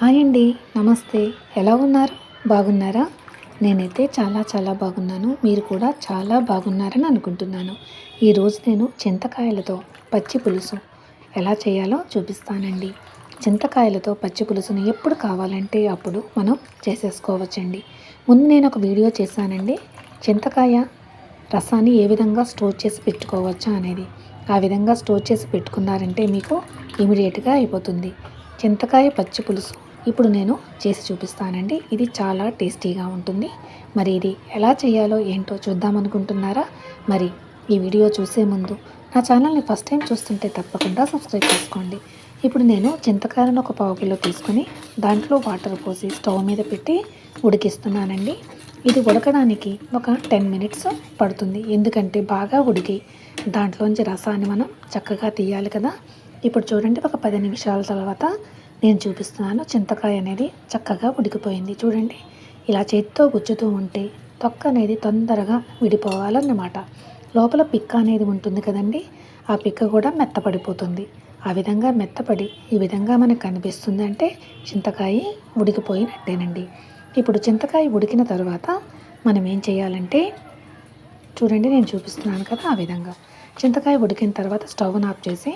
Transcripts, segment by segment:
Hi అండి నమస్తే. ఎలా ఉన్నారు? బాగున్నారా? నేనైతే చాలా చాలా బాగున్నాను. మీరు కూడా చాలా బాగున్నారని అనుకుంటున్నాను. ఈరోజు నేను చింతకాయలతో పచ్చి పులుసు ఎలా చేయాలో చూపిస్తానండి. చింతకాయలతో పచ్చి పులుసుని ఎప్పుడు కావాలంటే అప్పుడు మనం చేసేసుకోవచ్చండి. ముందు నేను ఒక వీడియో చేశానండి. చింతకాయ రసాన్ని ఏ విధంగా స్టోర్ చేసి పెట్టుకోవచ్చా అనేది. ఆ విధంగా స్టోర్ చేసి పెట్టుకున్నారంటే మీకు ఇమీడియట్గా అయిపోతుంది. చింతకాయ పచ్చి పులుసు ఇప్పుడు నేను చేసి చూపిస్తానండి. ఇది చాలా టేస్టీగా ఉంటుంది. మరి ఇది ఎలా చేయాలో ఏంటో చూద్దామనుకుంటున్నారా మరి ఈ వీడియో చూసే ముందు నా ఛానల్ని ఫస్ట్ టైం చూస్తుంటే తప్పకుండా సబ్స్క్రైబ్ చేసుకోండి. ఇప్పుడు నేను చింతకాయలను ఒక పావు కిలో తీసుకొని దాంట్లో వాటర్ పోసి స్టవ్ మీద పెట్టి ఉడికిస్తున్నానండి. ఇది ఉడకడానికి ఒక టెన్ మినిట్స్ పడుతుంది. ఎందుకంటే బాగా ఉడికి. దాంట్లోంచి రసాన్ని మనం చక్కగా తీయాలి కదా. ఇప్పుడు చూడండి ఒక పది నిమిషాల తర్వాత నేను చూపిస్తున్నాను చింతకాయ అనేది చక్కగా ఉడికిపోయింది. చూడండి ఇలా చేతితో గుచ్చుతూ ఉంటే తొక్క అనేది తొందరగా విడిపోవాలన్నమాట. లోపల పిక్క అనేది ఉంటుంది కదండి ఆ పిక్క కూడా మెత్తపడిపోతుంది. ఆ విధంగా మెత్తపడి ఈ విధంగా మనకు కనిపిస్తుంది అంటే చింతకాయ ఉడికిపోయినట్టేనండి. ఇప్పుడు చింతకాయ ఉడికిన తర్వాత మనం ఏం చేయాలంటే చూడండి నేను చూపిస్తున్నాను కదా ఆ విధంగా. చింతకాయ ఉడికిన తర్వాత స్టవ్ ఆఫ్ చేసి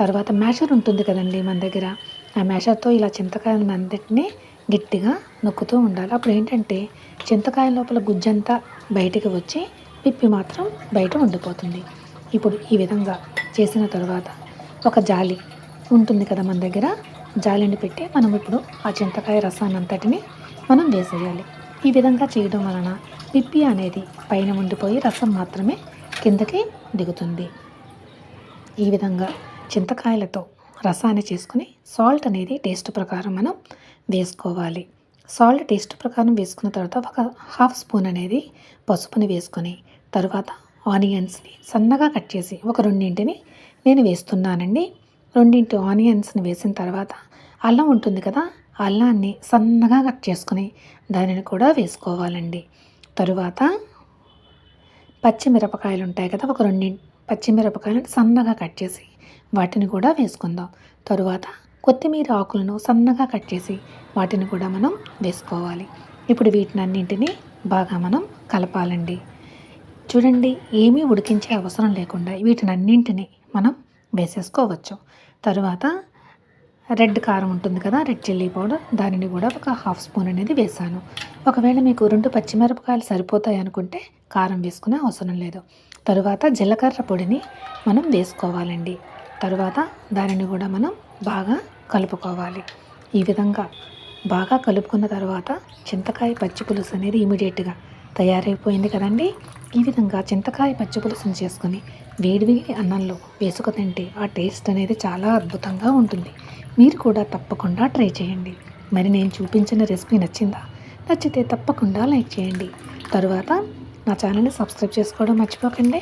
తర్వాత మ్యాషర్ ఉంటుంది కదండి మన దగ్గర ఆ మ్యాషర్తో ఇలా చింతకాయలను అందరినీ గట్టిగా నొక్కుతూ ఉండాలి. అప్పుడు ఏంటంటే చింతకాయ లోపల గుజ్జంతా బయటికి వచ్చి పిప్పి మాత్రం బయట ఉండిపోతుంది. ఇప్పుడు ఈ విధంగా చేసిన తర్వాత ఒక జాలి ఉంటుంది కదా మన దగ్గర. జాలిని పెట్టి మనం ఇప్పుడు ఆ చింతకాయ రసాన్ని అంతటిని మనం వేసేయాలి. ఈ విధంగా చేయడం వలన పిప్పి అనేది పైన ఉండిపోయి రసం మాత్రమే కిందకి దిగుతుంది. ఈ విధంగా చింతకాయలతో రసాన్ని చేసుకుని సాల్ట్ అనేది టేస్ట్ ప్రకారం మనం వేసుకోవాలి. సాల్ట్ టేస్ట్ ప్రకారం వేసుకున్న తర్వాత ఒక హాఫ్ స్పూన్ అనేది పసుపుని వేసుకొని తర్వాత ఆనియన్స్ని సన్నగా కట్ చేసి ఒక రెండింటిని నేను వేస్తున్నానండి. రెండింటి ఆనియన్స్ని వేసిన తర్వాత అల్లం ఉంటుంది కదా అల్లాన్ని సన్నగా కట్ చేసుకొని దానిని కూడా వేసుకోవాలండి. తరువాత పచ్చిమిరపకాయలు ఉంటాయి కదా ఒక రెండు పచ్చిమిరపకాయలను సన్నగా కట్ చేసి వాటిని కూడా వేసుకుందాం. తరువాత కొత్తిమీర ఆకులను సన్నగా కట్ చేసి వాటిని కూడా మనం వేసుకోవాలి. ఇప్పుడు వీటినన్నింటినీ బాగా మనం కలపాలండి. చూడండి ఏమీ ఉడికించే అవసరం లేకుండా వీటినన్నింటినీ మనం వేసేసుకోవచ్చు. తరువాత రెడ్ కారం ఉంటుంది కదా రెడ్ చిల్లీ పౌడర్ దానిని కూడా ఒక హాఫ్ స్పూన్ అనేది వేసాను. ఒకవేళ మీకు రెండు పచ్చిమిరపకాయలు సరిపోతాయి అనుకుంటే కారం వేసుకునే అవసరం లేదు. తరువాత జీలకర్ర పొడిని మనం వేసుకోవాలండి. తరువాత దానిని కూడా మనం బాగా కలుపుకోవాలి. ఈ విధంగా బాగా కలుపుకున్న తర్వాత చింతకాయ పచ్చి పులుసు అనేది ఇమీడియట్గా తయారైపోయింది కదండి? ఈ విధంగా చింతకాయ పచ్చి పులుసుని చేసుకొని వేడివేడి అన్నంలో వేసుకు తింటే ఆ టేస్ట్ అనేది చాలా అద్భుతంగా ఉంటుంది. మీరు కూడా తప్పకుండా ట్రై చేయండి. మరి నేను చూపించిన రెసిపీ నచ్చిందా? నచ్చితే తప్పకుండా లైక్ చేయండి. తరువాత నా ఛానల్ని సబ్స్క్రైబ్ చేసుకోవడం మర్చిపోకండి.